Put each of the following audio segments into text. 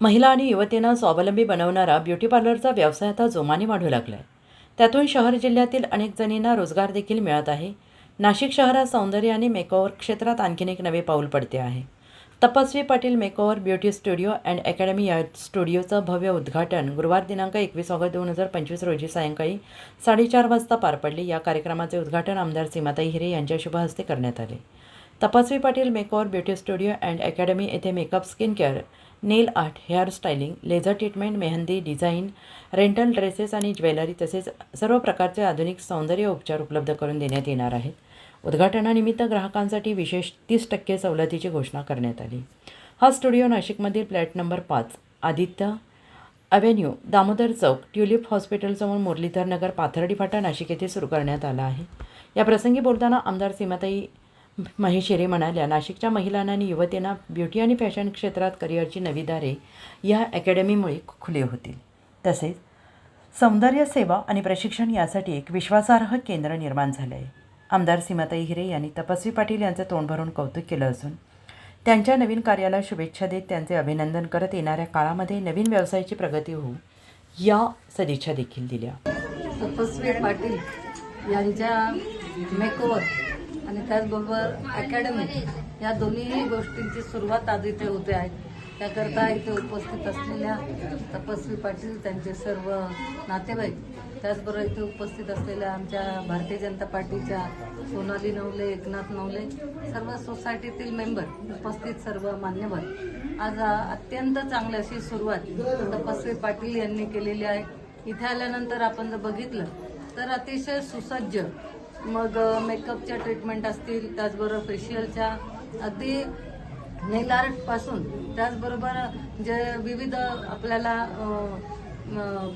महिला आणि युवतींना स्वावलंबी बनवणारा ब्युटी पार्लरचा व्यवसाय आता जोमाने वाढू लागला आहे त्यातून शहर जिल्ह्यातील अनेक जणींना रोजगार देखील मिळत आहे. नाशिक शहरात सौंदर्य आणि मेकओव्हर क्षेत्रात आणखीन एक नवे पाऊल पडते आहे. Tapasvi Patil makeover beauty studio and academy या स्टुडिओचं भव्य उद्घाटन गुरुवार दिनांक एकवीस ऑगस्ट दोन हजार पंचवीस रोजी सायंकाळी साडेचार वाजता पार पडले. या कार्यक्रमाचे उद्घाटन आमदार सीमाताई हिरे यांच्या शुभहस्ते करण्यात आले. Tapasvi Patil makeover beauty studio and academy येथे makeup skin care nail art hair styling laser treatment mehndi design rental dresses आणि ज्वेलरी तसेच सर्व प्रकारचे आधुनिक सौंदर्य उपचार उपलब्ध करून देण्यात येणार आहेत. उद्घाटनानिमित्त ग्राहकांसाठी विशेष तीस टक्के सवलतीची घोषणा करण्यात आली. हा स्टुडिओ नाशिकमधील फ्लॅट नंबर पाच आदित्य अव्हेन्यू दामोदर चौक ट्युलिप हॉस्पिटलसमोर मुरलीधर नगर पाथर्डी फाटा नाशिक येथे सुरू करण्यात आला आहे. या प्रसंगी बोलताना आमदार सीमाताई महेशिरे म्हणाल्या नाशिकच्या महिलांना आणि युवतींना ब्युटी आणि फॅशन क्षेत्रात करिअरची नवी दारे या अकॅडमीमुळे खुले होतील. तसेच सौंदर्य सेवा आणि प्रशिक्षण यासाठी एक विश्वासार्ह केंद्र निर्माण झाले आहे आमदार सीमाताई हिरे यांनी तपस्वी पाटील यांचं तोंड भरून कौतुक केलं असून त्यांच्या नवीन कार्याला शुभेच्छा देत त्यांचे अभिनंदन करत येणाऱ्या काळामध्ये नवीन व्यवसायाची प्रगती होऊ या सदिच्छा देखील दिल्या. तपस्वी पाटील यांच्या मेकओवर आणि त्याचबरोबर अकॅडमी या दोन्ही गोष्टींची सुरुवात आज इथे होते आहे. त्याकरता इथे उपस्थित असलेल्या तपस्वी पाटील त्यांचे सर्व नातेवाईक त्याचबरोबर इथे उपस्थित असलेल्या आमच्या भारतीय जनता पार्टीच्या सोनाली नवले एकनाथ नवले सर्व सोसायटीतील मेंबर उपस्थित सर्व मान्यवर. आज अत्यंत चांगली अशी सुरुवात तपस्वी पाटील यांनी केलेली आहे. इथे आल्यानंतर आपण जर बघितलं तर अतिशय सुसज्ज मग मेकअपच्या ट्रीटमेंट असतील त्याचबरोबर फेशियलच्या अगदी नेल त्याचबरोबर जे विविध आपल्याला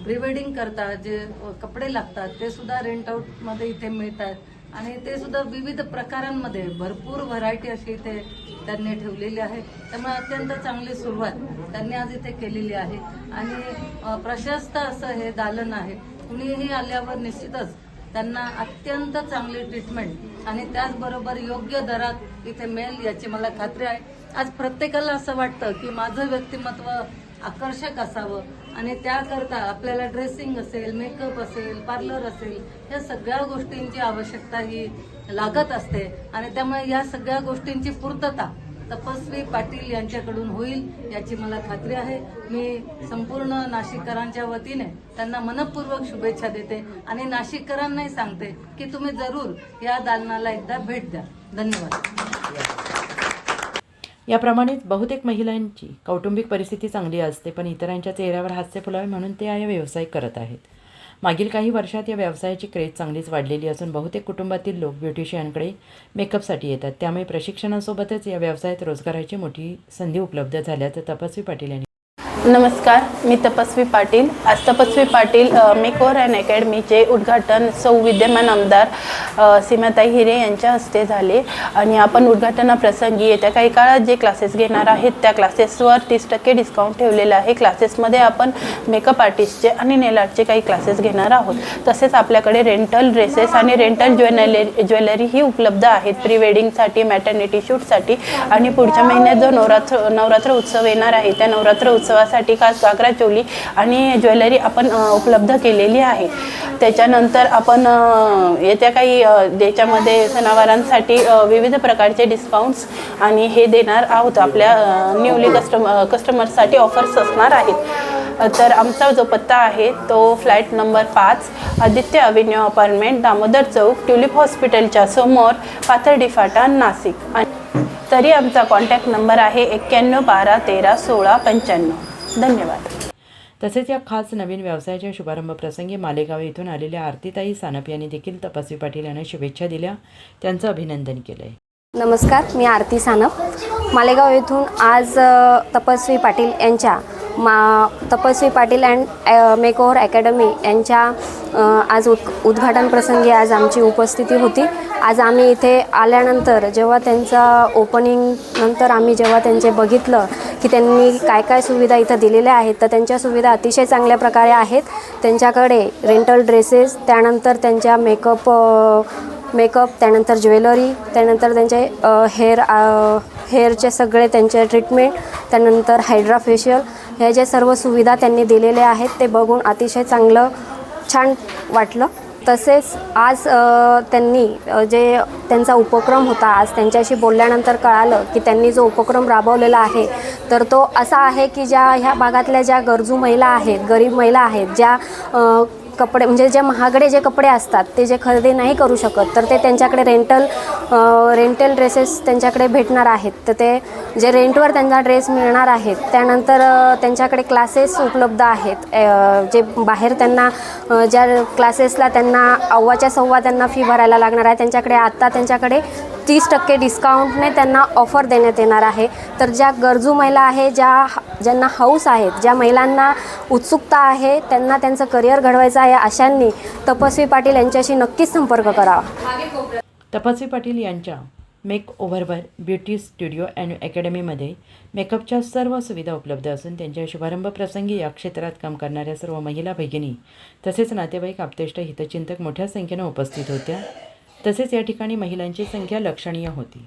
प्री वेडिंग करता जे कपडे लागतात ते सुद्धा रेंट आउटमध्ये इथे मिळतात. आणि ते सुद्धा विविध प्रकारांमध्ये भरपूर व्हरायटी अशी इथे त्यांनी ठेवलेली आहे. त्यामुळे अत्यंत चांगली सुरुवात त्यांनी आज इथे केलेली आहे. आणि प्रशस्त असं हे दालन आहे. कुणीही आल्यावर निश्चितच त्यांना अत्यंत चांगली ट्रीटमेंट आणि त्याचबरोबर योग्य दरात इथे मिळेल याची मला खात्री आहे. आज प्रत्येकाला असं वाटतं की माझं व्यक्तिमत्व आकर्षक असावं आणि त्याकरता आपल्याला ड्रेसिंग असेल मेकअप असेल पार्लर असेल या सगळ्या गोष्टींची आवश्यकता ही लागत असते. आणि त्यामुळे या सगळ्या गोष्टींची पूर्तता तपस्वी पाटील यांच्याकडून होईल याची मला खात्री आहे. मी संपूर्ण नाशिककरांच्या वतीने त्यांना मनपूर्वक शुभेच्छा देते आणि नाशिककरांनाही सांगते की तुम्ही जरूर या दालनाला एकदा भेट द्या. धन्यवाद. याप्रमाणेच बहुतेक महिलांची कौटुंबिक परिस्थिती चांगली असते पण इतरांच्या चेहऱ्यावर हास्य फुलावे म्हणून ते हा व्यवसाय करत आहेत. मागील काही वर्षात या व्यवसायाची क्रेज चांगलीच वाढलेली असून बहुतेक कुटुंबातील लोक ब्युटिशियनकडे मेकअपसाठी येतात. त्यामुळे प्रशिक्षणासोबतच या व्यवसायात रोजगाराची मोठी संधी उपलब्ध झाल्याचं तपस्वी पाटील यांनी नमस्कार मी तपस्वी पाटील. आज तपस्वी पाटील अ, मेकओवर अँड अकॅडमीचे उद्घाटन सौ विद्यमान आमदार सीमाताई हिरे यांच्या हस्ते झाले. आणि आपण उद्घाटनाप्रसंगी येत्या काही काळात जे क्लासेस घेणार आहेत त्या क्लासेसवर तीस टक्के डिस्काउंट ठेवलेलं आहे. क्लासेसमध्ये आपण मेकअप आर्टिस्टचे आणि नेल आर्टचे काही क्लासेस घेणार आहोत. तसेच आपल्याकडे रेंटल ड्रेसेस आणि रेंटल ज्वेलरी ज्वेलरी ही उपलब्ध आहेत. प्री वेडिंगसाठी मॅटर्निटी शूटसाठी आणि पुढच्या महिन्यात जो नवरात्र नवरात्र उत्सव येणार आहे त्या नवरात्र उत्सवासाठी खास घागरा चोली आणि ज्वेलरी आपण उपलब्ध केलेली आहे. त्याच्यानंतर आपण येत्या काही अ, याच्यामध्ये सणावारांसाठी विविध प्रकारचे डिस्काउंट्स आणि हे देणार आहोत. आपल्या न्यूली कस्टम कस्टमर्ससाठी ऑफर्स असणार आहेत. तर आमचा जो पत्ता आहे तो फ्लॅट नंबर पाच Aditya avenue apartment Damodar Chowk tulip हॉस्पिटलच्या समोर पाथर्डी फाटा नाशिक आणि तरी आमचा कॉन्टॅक्ट नंबर आहे एक्क्याण्णव बारा तेरा सोळा पंच्याण्णव. धन्यवाद. तसेच या खास नवीन व्यवसायाच्या शुभारंभ प्रसंगी मालेगाव येथून आलेल्या आरतीताई सानप यांनी देखील तपस्वी पाटील यांना शुभेच्छा दिल्या. त्यांचं अभिनंदन केलं नमस्कार मी आरती सानप. मालेगाव येथून आज तपस्वी पाटील यांच्या मा तपस्वी पाटील अँड मेकओव्हर अकॅडमी यांच्या आज उद उद्घाटन प्रसंगी आज आमची उपस्थिती होती. आज आम्ही इथे आल्यानंतर जेव्हा त्यांचा ओपनिंग नंतर आम्ही जेव्हा त्यांचे बघितलं की त्यांनी काय काय सुविधा इथं दिलेल्या आहेत तर त्यांच्या सुविधा अतिशय चांगल्या प्रकारे आहेत. त्यांच्याकडे रेंटल ड्रेसेस त्यानंतर त्यांच्या मेकअप मेकअप त्यानंतर ज्वेलरी त्यानंतर त्यांचे हेअर हेअरचे सगळे त्यांचे ट्रीटमेंट त्यानंतर हायड्रा फेशियल ह्या ज्या सर्व सुविधा त्यांनी दिलेल्या आहेत ते बघून अतिशय चांगलं छान वाटलं. तसेच आज त्यांनी जे त्यांचा उपक्रम होता आज त्यांच्याशी बोलल्यानंतर कळालं की त्यांनी जो उपक्रम राबवलेला आहे तर तो असा आहे की ज्या ह्या भागातल्या ज्या गरजू महिला आहेत गरीब महिला आहेत ज्या कपडे म्हणजे जे महागडे जे कपडे असतात ते जे खरेदी नाही करू शकत तर ते त्यांच्याकडे रेंटल रेंटल ड्रेसेस त्यांच्याकडे भेटणार आहेत. तर ते जे रेंटवर त्यांना ड्रेस मिळणार आहेत त्यानंतर त्यांच्याकडे क्लासेस उपलब्ध आहेत. जे बाहेर त्यांना ज्या क्लासेसला त्यांना अव्वाच्या सव्वा त्यांना फी भरायला लागणार आहे त्यांच्याकडे आत्ता त्यांच्याकडे तीस टक्के डिस्काउंटने त्यांना ऑफर देण्यात येणार आहे. तर ज्या गरजू महिला आहे ज्या ज्यांना हौस आहेत ज्या महिलांना उत्सुकता आहे त्यांना त्यांचं करिअर घडवायचं आहे अशांनी तपस्वी पाटील यांच्याशी नक्कीच संपर्क करावा. तपस्वी पाटील यांच्या मेक ओव्हरवर ब्युटी स्टुडिओ अँड अकॅडमीमध्ये मेकअपच्या सर्व सुविधा उपलब्ध असून त्यांच्या शुभारंभ प्रसंगी या क्षेत्रात काम करणाऱ्या सर्व महिला भगिनी तसेच नातेवाईक आपतेष्ट हितचिंतक मोठ्या संख्येनं उपस्थित होत्या. तसेच या ठिकाणी महिलांची संख्या लक्षणीय होती.